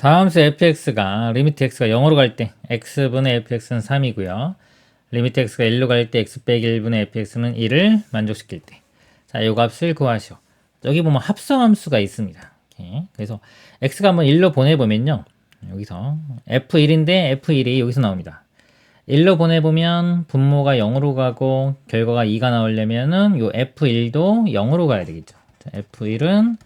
다음 수 fx가 리미트 x가 0으로 갈 때 x분의 fx는 3이고요. 리미트 x가 1로 갈 때 x 빼기 1분의 fx는 1을 만족시킬 때. 자, 요 값을 구하시오. 여기 보면 합성함수가 있습니다. 이렇게. 그래서 x가 한번 1로 보내보면요. 여기서 f1인데 f1이 여기서 나옵니다. 1로 보내보면 분모가 0으로 가고 결과가 2가 나오려면은 요 f1도 0으로 가야 되겠죠. 자, f1은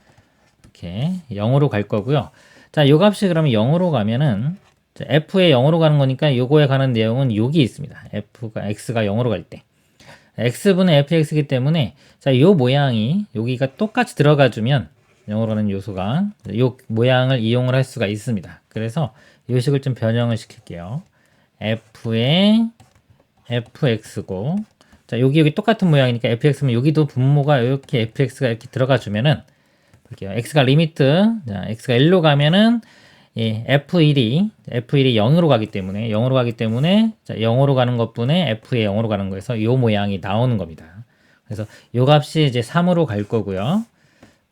이렇게 0으로 갈 거고요. 자, 요 값이 그러면 0으로 가면은 자, f에 0으로 가는 거니까 요거에 관한 내용은 여기 있습니다. f가 x가 0으로 갈 때. x분의 fx이기 때문에 자, 요 모양이 여기가 똑같이 들어가 주면 0으로 가는 요소가 요 모양을 이용을 할 수가 있습니다. 그래서 요 식을 좀 변형을 시킬게요. f의 fx고 자, 여기 여기 똑같은 모양이니까 fx면 여기도 분모가 이렇게 fx가 이렇게 들어가 주면은 볼게요. x가 리미트 자, x가 1로 가면은 예, f1이 f1이 0으로 가기 때문에 0으로 가기 때문에 자, 0으로 가는 것분에 f에 0으로 가는 거에서 요 모양이 나오는 겁니다. 그래서 요 값이 이제 3으로 갈 거고요.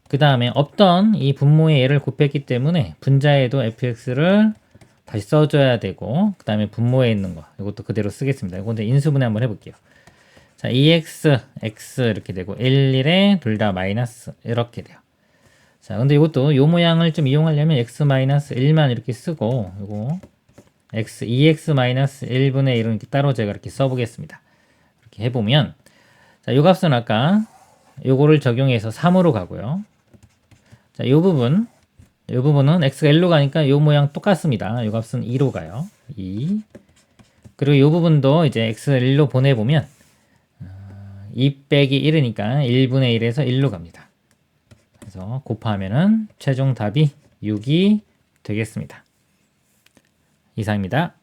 그 다음에 없던 이 분모의 얘를 곱했기 때문에 분자에도 fx를 다시 써줘야 되고 그 다음에 분모에 있는 거 이것도 그대로 쓰겠습니다. 이거 이제 인수분해 한번 해볼게요. 자, 2x, x 이렇게 되고 1, 1에 둘 다 마이너스 이렇게 돼요. 자, 근데 이것도 요 모양을 좀 이용하려면 x 마이너스 1만 이렇게 쓰고 요거 x 2x 마이너스 1분의 1은 이렇게 따로 제가 이렇게 써보겠습니다. 이렇게 해보면 자, 요 값은 아까 요거를 적용해서 3으로 가고요. 자, 요 부분 이 부분은 x가 1로 가니까 이 모양 똑같습니다. 이 값은 2로 가요. 2. 그리고 이 부분도 이제 x를 1로 보내보면 2 빼기 1이니까 1분의 1에서 1로 갑니다. 그래서 곱하면은 최종 답이 6이 되겠습니다. 이상입니다.